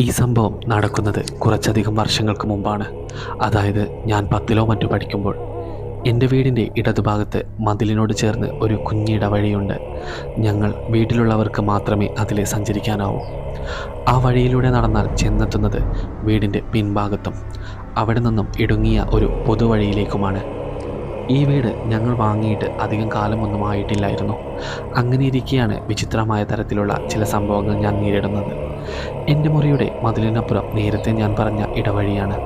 ഈ സംഭവം നടക്കുന്നത് കുറച്ചധികം വർഷങ്ങൾക്ക് മുമ്പാണ്. അതായത് ഞാൻ പത്തിലോ മറ്റോ പഠിക്കുമ്പോൾ. എന്റെ വീടിന്റെ ഇടതുഭാഗത്ത് മതിലിനോട് ചേർന്ന് ഒരു കുഞ്ഞിട വഴിയുണ്ട് ഞങ്ങൾ വീട്ടിലുള്ളവർക്ക് മാത്രമേ അതിലെ സഞ്ചരിക്കാനാവൂ. ആ വഴിയിലൂടെ നടന്നാൽ ചെന്നെത്തുന്നത് വീടിന്റെ പിൻഭാഗത്തും അവിടെ നിന്നും ഇടുങ്ങിയ ഒരു പൊതുവഴിയിലേക്കുമാണ്. ഈ വീട് ഞങ്ങൾ വാങ്ങിയിട്ട് അധികം കാലമൊന്നും ആയിട്ടില്ലായിരുന്നു. അങ്ങനെ ഇരിക്കെയാണ് വിചിത്രമായ തരത്തിലുള്ള ചില സംഭവങ്ങൾ ഞാൻ നേരിടുന്നത്. എന്റെ മുറിയുടെ മതിലിനപ്പുറം നേരത്തെ ഞാൻ പറഞ്ഞ ഇടവഴിയാണ്.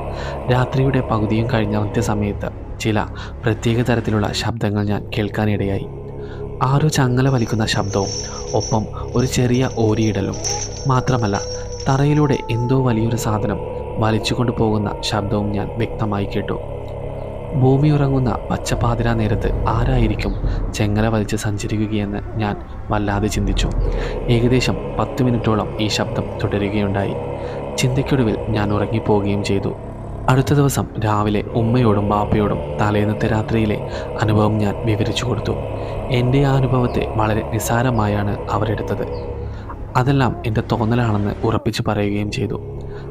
രാത്രിയുടെ പകുതിയും കഴിഞ്ഞ സമയത്ത് ചില പ്രത്യേക തരത്തിലുള്ള ശബ്ദങ്ങൾ ഞാൻ കേൾക്കാനിടയായി. ആരോ ചങ്ങല വലിക്കുന്ന ശബ്ദവും ഒപ്പം ഒരു ചെറിയ ഓരിയിടലും. മാത്രമല്ല തറയിലൂടെ എന്തോ വലിയൊരു സാധനം വലിച്ചുകൊണ്ട് പോകുന്ന ശബ്ദവും ഞാൻ വ്യക്തമായി കേട്ടു. ഭൂമി ഉറങ്ങുന്ന പച്ചപ്പാതിര നേരത്ത് ആരായിരിക്കും ചെങ്ങല വലിച്ച് സഞ്ചരിക്കുകയെന്ന് ഞാൻ വല്ലാതെ ചിന്തിച്ചു. ഏകദേശം പത്ത് മിനിറ്റോളം ഈ ശബ്ദം തുടരുകയുണ്ടായി. ചിന്തയ്ക്കൊടുവിൽ ഞാൻ ഉറങ്ങിപ്പോവുകയും ചെയ്തു. അടുത്ത ദിവസം രാവിലെ ഉമ്മയോടും ബാപ്പയോടും തലേന്നത്തെ രാത്രിയിലെ അനുഭവം ഞാൻ വിവരിച്ചു കൊടുത്തു. എന്റെ ആ അനുഭവത്തെ വളരെ നിസ്സാരമായാണ് അവരെടുത്തത്. അതെല്ലാം എന്റെ തോന്നലാണെന്ന് ഉറപ്പിച്ചു പറയുകയും ചെയ്തു.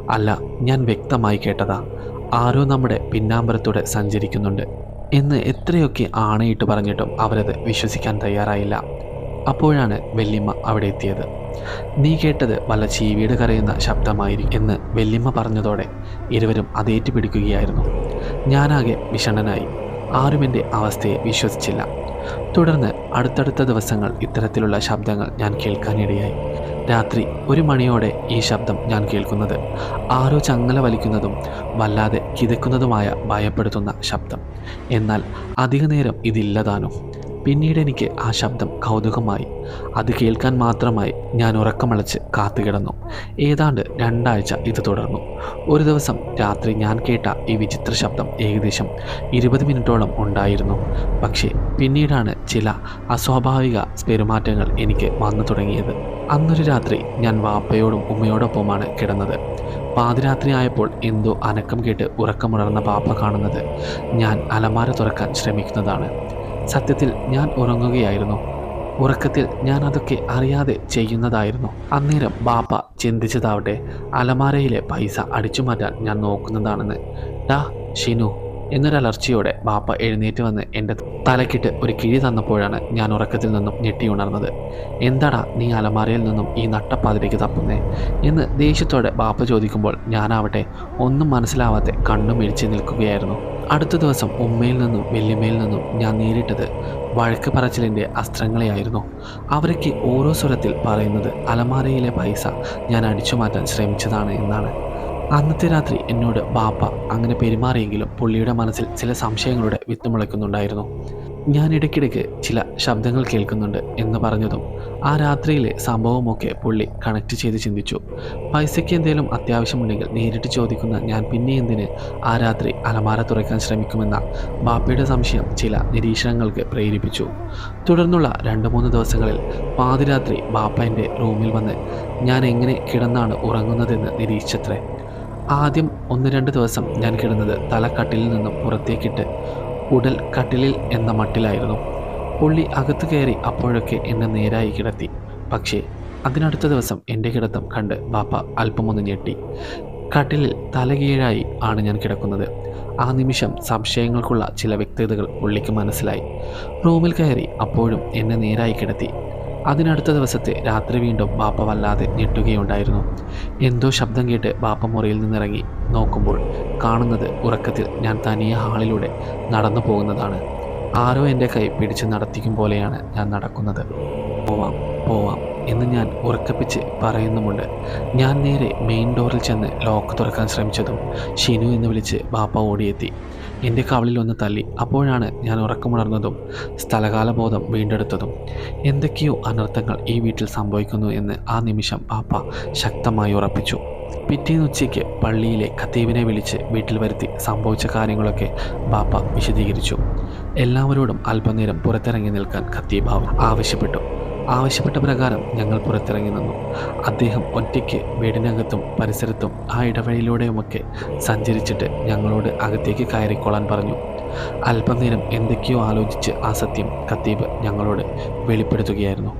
അല്ല ഞാൻ വ്യക്തമായി കേട്ടതാ. ആരോ നമ്മുടെ പിന്നാമ്പരത്തൂടെ സഞ്ചരിക്കുന്നുണ്ട് എന്ന് എത്രയൊക്കെ ആണയിട്ട് പറഞ്ഞിട്ടും അവരത് വിശ്വസിക്കാൻ തയ്യാറായില്ല. അപ്പോഴാണ് വെല്ലിമ്മ അവിടെ എത്തിയത്. നീ കേട്ടത് വല്ല ചീവീട് കരയുന്ന ശബ്ദമായിരിക്കും എന്ന് വെല്ലിമ്മ പറഞ്ഞതോടെ ഇരുവരും അതേറ്റു പിടിക്കുകയായിരുന്നു ഞാനാകെ വിഷണ്ണനായി. ആരും എന്റെ അവസ്ഥയെ വിശ്വസിച്ചില്ല. തുടർന്ന് അടുത്തടുത്ത ദിവസങ്ങൾ ഇത്തരത്തിലുള്ള ശബ്ദങ്ങൾ ഞാൻ കേൾക്കാനിടയായി. രാത്രി ഒരു മണിയോടെ ഈ ശബ്ദം ഞാൻ കേൾക്കുന്നത്. ആരോ ചങ്ങല വലിക്കുന്നതും വല്ലാതെ കിതക്കുന്നതുമായ ഭയപ്പെടുത്തുന്ന ശബ്ദം. എന്നാൽ അധികനേരം ഇതില്ലതാനും? പിന്നീട് എനിക്ക് ആ ശബ്ദം കൗതുകമായി. അത് കേൾക്കാൻ മാത്രമായി ഞാൻ ഉറക്കമളച്ച് കാത്തുകിടന്നു. ഏതാണ്ട് രണ്ടാഴ്ച ഇത് തുടർന്നു. ഒരു ദിവസം രാത്രി ഞാൻ കേട്ട ഈ വിചിത്ര ശബ്ദം ഏകദേശം ഇരുപത് മിനിറ്റോളം ഉണ്ടായിരുന്നു. പക്ഷേ പിന്നീടാണ് ചില അസ്വാഭാവിക പെരുമാറ്റങ്ങൾ എനിക്ക് വന്നു തുടങ്ങിയത്. അന്നൊരു രാത്രി ഞാൻ വാപ്പയോടും ഉമ്മയോടൊപ്പമാണ് കിടന്നത്. പാതിരാത്രി ആയപ്പോൾ എന്തോ അനക്കം കേട്ട് ഉറക്കമുണർന്ന പാപ്പ കാണുന്നത് ഞാൻ അലമാര തുറക്കാൻ ശ്രമിക്കുന്നതാണ്. സത്യത്തിൽ ഞാൻ ഉറങ്ങുകയായിരുന്നു. ഉറക്കത്തിൽ ഞാൻ അതൊക്കെ അറിയാതെ ചെയ്യുന്നതായിരുന്നു. അന്നേരം ബാപ്പ ചിന്തിച്ചതാവട്ടെ അലമാരയിലെ പൈസ അടിച്ചു മാറ്റാൻ ഞാൻ നോക്കുന്നതാണെന്ന്. ഡാ ഷിനു. എന്നൊരലർച്ചയോടെ ബാപ്പ എഴുന്നേറ്റ് വന്ന് എന്റെ തലക്കിട്ട് ഒരു കിഴി തന്നപ്പോഴാണ് ഞാൻ ഉറക്കത്തിൽ നിന്നും ഞെട്ടി ഉണർന്നത്. എന്താടാ നീ അലമാരയിൽ നിന്നും ഈ നട്ടപ്പാതിലേക്ക് തപ്പുന്നേ? എന്ന് ദേഷ്യത്തോടെ ബാപ്പ ചോദിക്കുമ്പോൾ ഞാനാവട്ടെ ഒന്നും മനസ്സിലാവാതെ കണ്ണും ഇഴിച്ച് നിൽക്കുകയായിരുന്നു. അടുത്ത ദിവസം ഉമ്മയിൽ നിന്നും വല്യമ്മയിൽ നിന്നും ഞാൻ നേരിട്ടത് വഴക്ക് പറച്ചിലിന്റെ അസ്ത്രങ്ങളെയായിരുന്നു. അവരൊക്കെ ഓരോ സ്വരത്തിൽ പറയുന്നത് അലമാരയിലെ പൈസ ഞാൻ അടിച്ചു മാറ്റാൻ ശ്രമിച്ചതാണ് എന്നാണ്. അന്നത്തെ രാത്രി എന്നോട് ബാപ്പ അങ്ങനെ പെരുമാറിയെങ്കിലും പുള്ളിയുടെ മനസ്സിൽ ചില സംശയങ്ങളുടെ വിത്ത് മുളയ്ക്കുന്നുണ്ടായിരുന്നു. ഞാൻ ഇടയ്ക്കിടയ്ക്ക് ചില ശബ്ദങ്ങൾ കേൾക്കുന്നുണ്ട് എന്ന് പറഞ്ഞതും ആ രാത്രിയിലെ സംഭവമൊക്കെ പുള്ളി കണക്ട് ചെയ്ത് ചിന്തിച്ചു. പൈസയ്ക്ക് എന്തെങ്കിലും അത്യാവശ്യമുണ്ടെങ്കിൽ നേരിട്ട് ചോദിക്കുന്ന ഞാൻ പിന്നെ എന്തിന് ആ രാത്രി അലമാര തുറക്കാൻ ശ്രമിക്കുമെന്ന ബാപ്പയുടെ സംശയം ചില നിരീക്ഷണങ്ങൾക്ക് പ്രേരിപ്പിച്ചു. തുടർന്നുള്ള രണ്ട് മൂന്ന് ദിവസങ്ങളിൽ പാതിരാത്രി ബാപ്പ എന്റെ റൂമിൽ വന്ന് ഞാൻ എങ്ങനെ കിടന്നാണ് ഉറങ്ങുന്നതെന്ന് നിരീക്ഷിച്ചത്രേ? ആദ്യം ഒന്ന് രണ്ട് ദിവസം ഞാൻ കിടന്നത് തലക്കട്ടിലിൽ നിന്നും പുറത്തേക്കിട്ട് ഉടൽ കട്ടിലിൽ എന്ന മട്ടിലായിരുന്നു. പുള്ളി അകത്തു കയറി അപ്പോഴൊക്കെ എന്നെ നേരായി കിടത്തി. പക്ഷേ അതിനടുത്ത ദിവസം എന്റെ കിടത്തം കണ്ട് ബാപ്പ അല്പമൊന്ന് ഞെട്ടി. കട്ടിലിൽ തലകീഴായി ആണ് ഞാൻ കിടക്കുന്നത്. ആ നിമിഷം സംശയങ്ങൾക്കുള്ള ചില വ്യക്തതകൾ പുള്ളിക്ക് മനസ്സിലായി. റൂമിൽ കയറി അപ്പോഴും എന്നെ നേരായി കിടത്തി. അതിനടുത്ത ദിവസത്തെ രാത്രി വീണ്ടും ബാപ്പ വല്ലാതെ ഞെട്ടുകയുണ്ടായിരുന്നു. എന്തോ ശബ്ദം കേട്ട് ബാപ്പ മുറിയിൽ നിന്നിറങ്ങി നോക്കുമ്പോൾ കാണുന്നത് ഉറക്കത്തിൽ ഞാൻ തനിയെ ഹാളിലൂടെ നടന്നു പോകുന്നതാണ്. ആരോ എന്റെ കൈ പിടിച്ച് നടത്തിക്കും പോലെയാണ് ഞാൻ നടക്കുന്നത്. പോവാം പോവാം എന്ന് ഞാൻ ഉറക്കപ്പിച്ച് പറയുന്നുമുണ്ട്. ഞാൻ നേരെ മെയിൻ ഡോറിൽ ചെന്ന് ലോക്ക് തുറക്കാൻ ശ്രമിച്ചതും ഷിനു എന്ന് വിളിച്ച് ബാപ്പ ഓടിയെത്തി. എന്റെ കവളിൽ ഒന്ന് തല്ലി അപ്പോഴാണ് ഞാൻ ഉറക്കമുണർന്നതും സ്ഥലകാലബോധം വീണ്ടെടുത്തതും. എന്തൊക്കെയോ അനർത്ഥങ്ങൾ ഈ വീട്ടിൽ സംഭവിക്കുന്നു എന്ന് ആ നിമിഷം പാപ്പ ശക്തമായി ഉറപ്പിച്ചു. പിറ്റേന്ന് ഉച്ചയ്ക്ക് പള്ളിയിലെ ഖത്തീബിനെ വിളിച്ച് വീട്ടിൽ വരുത്തി സംഭവിച്ച കാര്യങ്ങളൊക്കെ ബാപ്പ വിശദീകരിച്ചു. എല്ലാവരോടും അല്പനേരം പുറത്തിറങ്ങി നിൽക്കാൻ ഖത്തീബ് ആവശ്യപ്പെട്ടു. ആവശ്യപ്പെട്ട പ്രകാരം ഞങ്ങൾ പുറത്തിറങ്ങി നിന്നു. അദ്ദേഹം ഒറ്റയ്ക്ക് വീടിനകത്തും പരിസരത്തും ആ ഇടവഴിയിലൂടെയുമൊക്കെ സഞ്ചരിച്ചിട്ട് ഞങ്ങളോട് അകത്തേക്ക് കയറിക്കൊള്ളാൻ പറഞ്ഞു. അല്പനേരം എന്തൊക്കെയോ ആലോചിച്ച് ആ സത്യം ഖത്തീബ് ഞങ്ങളോട് വെളിപ്പെടുത്തുകയായിരുന്നു.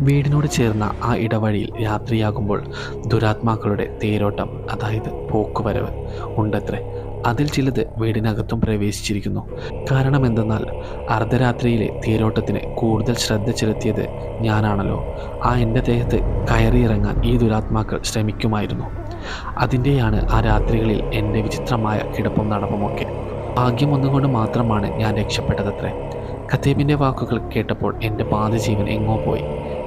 വീടിനോട് ചേർന്ന ആ ഇടവഴിയിൽ രാത്രിയാകുമ്പോൾ ദുരാത്മാക്കളുടെ തേരോട്ടം അതായത് പോക്കുവരവ് ഉണ്ടത്രേ. അതിൽ ചിലത് വീടിനകത്തും പ്രവേശിച്ചിരിക്കുന്നു. കാരണം എന്തെന്നാൽ അർദ്ധരാത്രിയിലെ തീരോട്ടത്തിന് കൂടുതൽ ശ്രദ്ധ ചെലുത്തിയത് ഞാനാണല്ലോ. ആ എന്റെ ദേഹത്ത് കയറിയിറങ്ങാൻ ഈ ദുരാത്മാക്കൾ ശ്രമിക്കുമായിരുന്നു. അതിന്റെയാണ് ആ രാത്രികളിൽ എന്റെ വിചിത്രമായ കിടപ്പും നടപ്പുമൊക്കെ ഭാഗ്യം ഒന്നുകൊണ്ട് മാത്രമാണ് ഞാൻ രക്ഷപ്പെട്ടതത്രേ. ഖത്തീബിന്റെ വാക്കുകൾ കേട്ടപ്പോൾ എന്റെ പാതജീവൻ എങ്ങോ പോയി.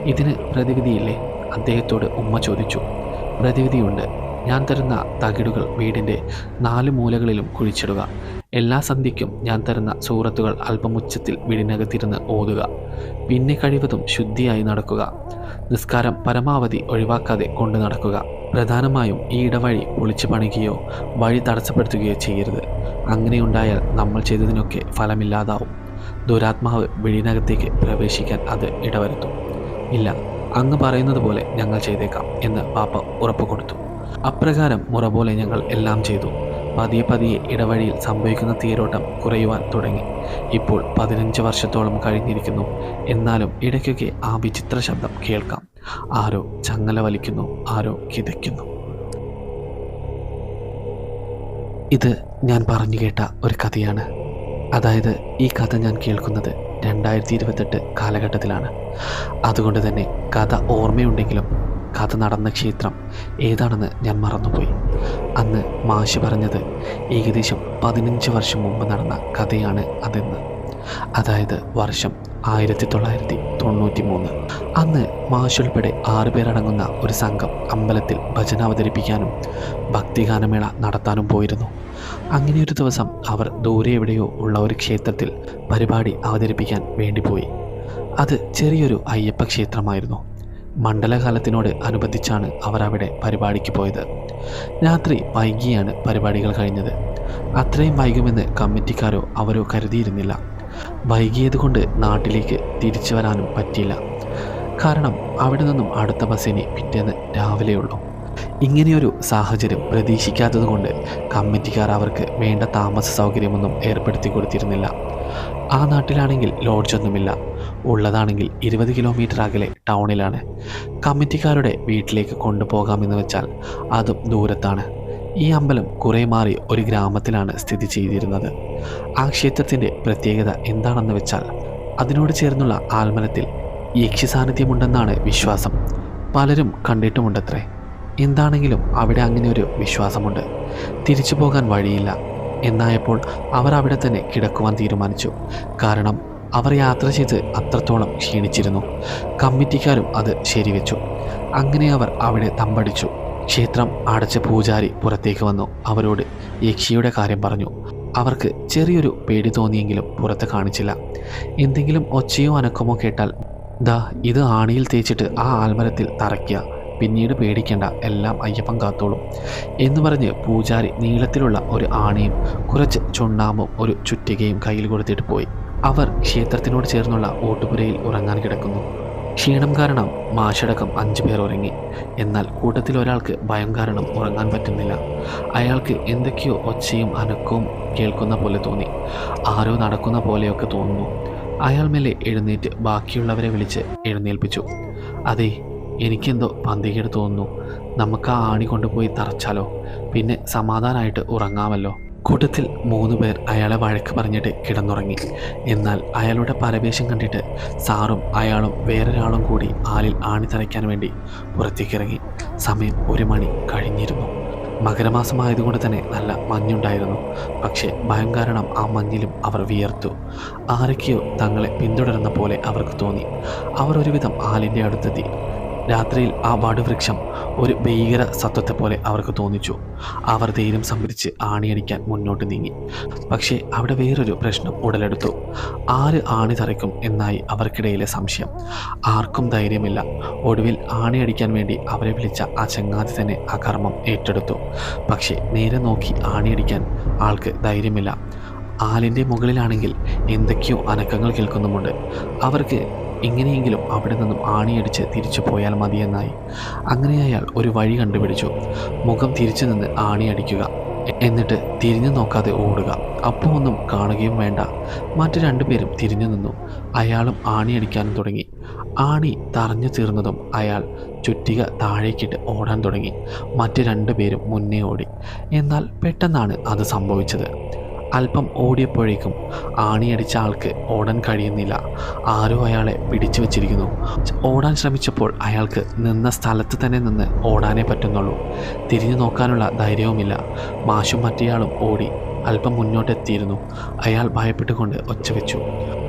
ഇതിന് പ്രതിവിധിയില്ലേ? അദ്ദേഹത്തോട് ഉമ്മ ചോദിച്ചു. പ്രതിവിധിയുണ്ട്. ഞാൻ തരുന്ന തകിടുകൾ വീടിന്റെ നാല് മൂലകളിലും കുഴിച്ചിടുക. എല്ലാ സന്ധ്യയ്ക്കും ഞാൻ തരുന്ന സൂറത്തുകൾ അല്പം ഉച്ചത്തിൽ വീടിനകത്തിരുന്ന് ഓതുക. പിന്നെ കഴിവതും ശുദ്ധിയായി നടക്കുക. നിസ്കാരം പരമാവധി ഒഴിവാക്കാതെ കൊണ്ടു നടക്കുക. പ്രധാനമായും ഈ ഇടവഴി പൊളിച്ചു പണിക്കുകയോ വഴി തടസ്സപ്പെടുത്തുകയോ ചെയ്യരുത്. അങ്ങനെയുണ്ടായാൽ നമ്മൾ ചെയ്തതിനൊക്കെ ഫലമില്ലാതാവും. ദുരാത്മാവ് വീടിനകത്തേക്ക് പ്രവേശിക്കാൻ അത് ഇടവരുത്തും. ഇല്ല അങ്ങ് പറയുന്നത് പോലെ ഞങ്ങൾ ചെയ്തേക്കാം എന്ന് പാപ്പ ഉറപ്പ് കൊടുത്തു അപ്രകാരം മുറ പോലെ ഞങ്ങൾ എല്ലാം ചെയ്തു. പതിയെ പതിയെ ഇടവഴിയിൽ സംഭവിക്കുന്ന തീരോട്ടം കുറയുവാൻ തുടങ്ങി. ഇപ്പോൾ പതിനഞ്ച് വർഷത്തോളം കഴിഞ്ഞിരിക്കുന്നു. എന്നാലും ഇടയ്ക്കൊക്കെ ആ വിചിത്ര ശബ്ദം കേൾക്കാം. ആരോ ചങ്ങല വലിക്കുന്നു ആരോ കിതയ്ക്കുന്നു. ഇത് ഞാൻ പറഞ്ഞു കേട്ട ഒരു കഥയാണ്. അതായത് ഈ കഥ ഞാൻ കേൾക്കുന്നത് രണ്ടായിരത്തി ഇരുപത്തെട്ട് കാലഘട്ടത്തിലാണ്. അതുകൊണ്ട് തന്നെ കഥ ഓർമ്മയുണ്ടെങ്കിലും കഥ നടന്ന ക്ഷേത്രം ഏതാണെന്ന് ഞാൻ മറന്നുപോയി. അന്ന് മാഷ് പറഞ്ഞത് ഏകദേശം പതിനഞ്ച് വർഷം മുമ്പ് നടന്ന കഥയാണ് അതെന്ന്. അതായത് വർഷം ആയിരത്തി തൊള്ളായിരത്തി തൊണ്ണൂറ്റി മൂന്ന് അന്ന് മാഷുൾപ്പെടെ ആറുപേരടങ്ങുന്ന ഒരു സംഘം അമ്പലത്തിൽ ഭജന അവതരിപ്പിക്കാനും ഭക്തിഗാനമേള നടത്താനും പോയിരുന്നു. അങ്ങനെ ഒരു ദിവസം അവർ ദൂരെ എവിടെയോ ഉള്ള ഒരു ക്ഷേത്രത്തിൽ പരിപാടി അവതരിപ്പിക്കാൻ വേണ്ടി പോയി. അത് ചെറിയൊരു അയ്യപ്പ ക്ഷേത്രമായിരുന്നു. മണ്ഡലകാലത്തിനോട് അനുബന്ധിച്ചാണ് അവർ അവിടെ പരിപാടിക്ക് പോയത്. രാത്രി വൈകിയാണ് പരിപാടികൾ കഴിഞ്ഞത്. അത്രയും വൈകുമെന്ന് കമ്മിറ്റിക്കാരോ അവരോ കരുതിയിരുന്നില്ല. വൈകിയതുകൊണ്ട് നാട്ടിലേക്ക് തിരിച്ചു വരാനും പറ്റിയില്ല. കാരണം അവിടെ നിന്നും അടുത്ത ബസ്സിന് പിറ്റേന്ന് രാവിലെയുള്ളൂ. ഇങ്ങനെയൊരു സാഹചര്യം പ്രതീക്ഷിക്കാത്തതുകൊണ്ട് കമ്മിറ്റിക്കാർ അവർക്ക് വേണ്ട താമസ സൗകര്യമൊന്നും ഏർപ്പെടുത്തി കൊടുത്തിരുന്നില്ല. ആ നാട്ടിലാണെങ്കിൽ ലോഡ്ജൊന്നുമില്ല ഉള്ളതാണെങ്കിൽ ഇരുപത് കിലോമീറ്റർ അകലെ ടൗണിലാണ്. കമ്മിറ്റിക്കാരുടെ വീട്ടിലേക്ക് കൊണ്ടുപോകാമെന്ന് വെച്ചാൽ അതും ദൂരത്താണ്. ഈ അമ്പലം കുറേ മാറി ഒരു ഗ്രാമത്തിലാണ് സ്ഥിതി ചെയ്തിരുന്നത്. ആ ക്ഷേത്രത്തിന്റെ പ്രത്യേകത എന്താണെന്ന് വെച്ചാൽ അതിനോട് ചേർന്നുള്ള ആൽമരത്തിൽ യക്ഷി സാന്നിധ്യമുണ്ടെന്നാണ് വിശ്വാസം. പലരും കണ്ടിട്ടുമുണ്ടത്രേ. എന്താണെങ്കിലും അവിടെ അങ്ങനെ ഒരു വിശ്വാസമുണ്ട്. തിരിച്ചു പോകാൻ വഴിയില്ല. എന്നായപ്പോൾ അവർ അവിടെ തന്നെ കിടക്കുവാൻ തീരുമാനിച്ചു. കാരണം അവർ യാത്ര ചെയ്ത് അത്രത്തോളം ക്ഷീണിച്ചിരുന്നു. കമ്മിറ്റിക്കാരും അത് ശരിവെച്ചു. അങ്ങനെ അവർ അവിടെ തമ്പടിച്ചു. ക്ഷേത്രം അടച്ച പൂജാരി പുറത്തേക്ക് വന്നു. അവരോട് യക്ഷിയുടെ കാര്യം പറഞ്ഞു. അവർക്ക് ചെറിയൊരു പേടി തോന്നിയെങ്കിലും പുറത്ത് കാണിച്ചില്ല. എന്തെങ്കിലും ഒച്ചയോ അനക്കമോ കേട്ടാൽ ദാ ഇത് ആണിയിൽ തേച്ചിട്ട് ആ ആൽമരത്തിൽ തറയ്ക്കുക. പിന്നീട് പേടിക്കേണ്ട എല്ലാം അയ്യപ്പൻ കാത്തോളും എന്ന് പറഞ്ഞ് പൂജാരി നീളത്തിലുള്ള ഒരു ആണയും കുറച്ച് ചുണ്ണാമ്പും ഒരു ചുറ്റികയും കയ്യിൽ കൊടുത്തിട്ട് പോയി. അവർ ക്ഷേത്രത്തിനോട് ചേർന്നുള്ള ഓട്ടുപുരയിൽ ഉറങ്ങാൻ കിടക്കുന്നു. ക്ഷീണം കാരണം മാഷടക്കം അഞ്ചു പേർ ഉറങ്ങി. എന്നാൽ കൂട്ടത്തിൽ ഒരാൾക്ക് ഭയം കാരണം ഉറങ്ങാൻ പറ്റുന്നില്ല. അയാൾക്ക് എന്തൊക്കെയോ ഒച്ചയും അനക്കവും കേൾക്കുന്ന പോലെ തോന്നി. ആരോ നടക്കുന്ന പോലെയൊക്കെ തോന്നുന്നു. അയാൾ മേലെ എഴുന്നേറ്റ് ബാക്കിയുള്ളവരെ വിളിച്ച് എഴുന്നേൽപ്പിച്ചു. അതെ എനിക്കെന്തോ പന്തികേട് തോന്നുന്നു. നമുക്ക് ആ ആണി കൊണ്ടുപോയി തറച്ചാലോ? പിന്നെ സമാധാനമായിട്ട് ഉറങ്ങാമല്ലോ. കൂട്ടത്തിൽ മൂന്ന് പേർ അയാളെ വഴക്ക് പറഞ്ഞിട്ട് കിടന്നുറങ്ങി. എന്നാൽ അയാളുടെ പരവേശം കണ്ടിട്ട് സാറും അയാളും വേറൊരാളും കൂടി ആലിൽ ആണി തറയ്ക്കാൻ വേണ്ടി പുറത്തേക്കിറങ്ങി. സമയം ഒരു മണി കഴിഞ്ഞിരുന്നു. മകരമാസമായതുകൊണ്ട് തന്നെ നല്ല മഞ്ഞുണ്ടായിരുന്നു. പക്ഷേ ഭയം കാരണം ആ മഞ്ഞിലും അവർ വിയർത്തു. ആരൊക്കെയോ തങ്ങളെ പിന്തുടരുന്ന പോലെ അവർക്ക് തോന്നി. അവർ ഒരുവിധം ആലിന്റെ അടുത്തെത്തി. രാത്രിയിൽ ആ വടുവൃക്ഷം ഒരു ഭീകര സത്വത്തെ പോലെ അവർക്ക് തോന്നിച്ചു. അവർ ധൈര്യം സംഭരിച്ച് ആണിയടിക്കാൻ മുന്നോട്ട് നീങ്ങി. പക്ഷേ അവിടെ വേറൊരു പ്രശ്നം ഉടലെടുത്തു. ആര് ആണി തറയ്ക്കും എന്നായി അവർക്കിടയിലെ സംശയം. ആർക്കും ധൈര്യമില്ല. ഒടുവിൽ ആണിയടിക്കാൻ വേണ്ടി അവരെ വിളിച്ച ആ ചങ്ങാതി തന്നെ ആ കർമ്മം ഏറ്റെടുത്തു. പക്ഷേ നേരെ നോക്കി ആണിയടിക്കാൻ ആൾക്ക് ധൈര്യമില്ല. ആലിന്റെ മുകളിലാണെങ്കിൽ എന്തൊക്കെയോ അനക്കങ്ങൾ കേൾക്കുന്നുമുണ്ട്. അവർക്ക് എങ്ങനെയെങ്കിലും അവിടെ നിന്നും ആണിയടിച്ച് തിരിച്ചു പോയാൽ മതിയെന്നായി. അങ്ങനെ അയാൾ ഒരു വഴി കണ്ടുപിടിച്ചു. മുഖം തിരിച്ചു നിന്ന് ആണിയടിക്കുക എന്നിട്ട് തിരിഞ്ഞു നോക്കാതെ ഓടുക. അപ്പോൾ ഒന്നും കാണുകയും വേണ്ട. മറ്റു രണ്ടുപേരും തിരിഞ്ഞു നിന്നു. അയാളും ആണിയടിക്കാനും തുടങ്ങി. ആണി തറഞ്ഞു തീർന്നതും അയാൾ ചുറ്റിക താഴേക്കിട്ട് ഓടാൻ തുടങ്ങി. മറ്റു രണ്ടുപേരും മുന്നേ ഓടി. എന്നാൽ പെട്ടെന്നാണ് അത് സംഭവിച്ചത്. അല്പം ഓടിയപ്പോഴേക്കും ആണിയടിച്ച ആൾക്ക് ഓടാൻ കഴിയുന്നില്ല. ആരോ അയാളെ പിടിച്ചു വച്ചിരിക്കുന്നു. ഓടാൻ ശ്രമിച്ചപ്പോൾ അയാൾക്ക് നിന്ന സ്ഥലത്ത് തന്നെ നിന്ന് ഓടാനേ പറ്റുന്നുള്ളൂ. തിരിഞ്ഞു നോക്കാനുള്ള ധൈര്യവുമില്ല. മാഷും മറ്റേയാളും ഓടി അല്പം മുന്നോട്ടെത്തിയിരുന്നു. അയാൾ ഭയപ്പെട്ടുകൊണ്ട് ഒച്ച വെച്ചു.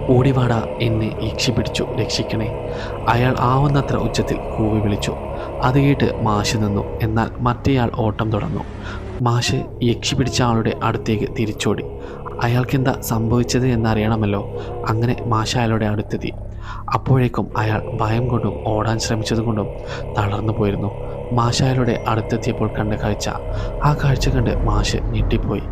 ഓടിവാടാ എന്നെ ഈക്ഷി പിടിച്ചു രക്ഷിക്കണേ. അയാൾ ആവുന്നത്ര ഉച്ചത്തിൽ കൂവി വിളിച്ചു. അത് കേട്ട് മാഷ് നിന്നു. എന്നാൽ മറ്റേയാൾ ഓട്ടം തുടർന്നു. മാഷ് യക്ഷി പിടിച്ച ആളുടെ അടുത്തേക്ക് തിരിച്ചോടി. അയാൾക്കെന്താ സംഭവിച്ചത് എന്നറിയണമല്ലോ. അങ്ങനെ മാഷ് അയാളുടെ അടുത്തെത്തി. അപ്പോഴേക്കും അയാൾ ഭയം കൊണ്ടും ഓടാൻ ശ്രമിച്ചതുകൊണ്ടും തളർന്നു പോയിരുന്നു. മാഷ് അയാളുടെ അടുത്തെത്തിയപ്പോൾ കണ്ട കാഴ്ച. ആ കാഴ്ച കണ്ട് മാഷ് ഞെട്ടിപ്പോയി.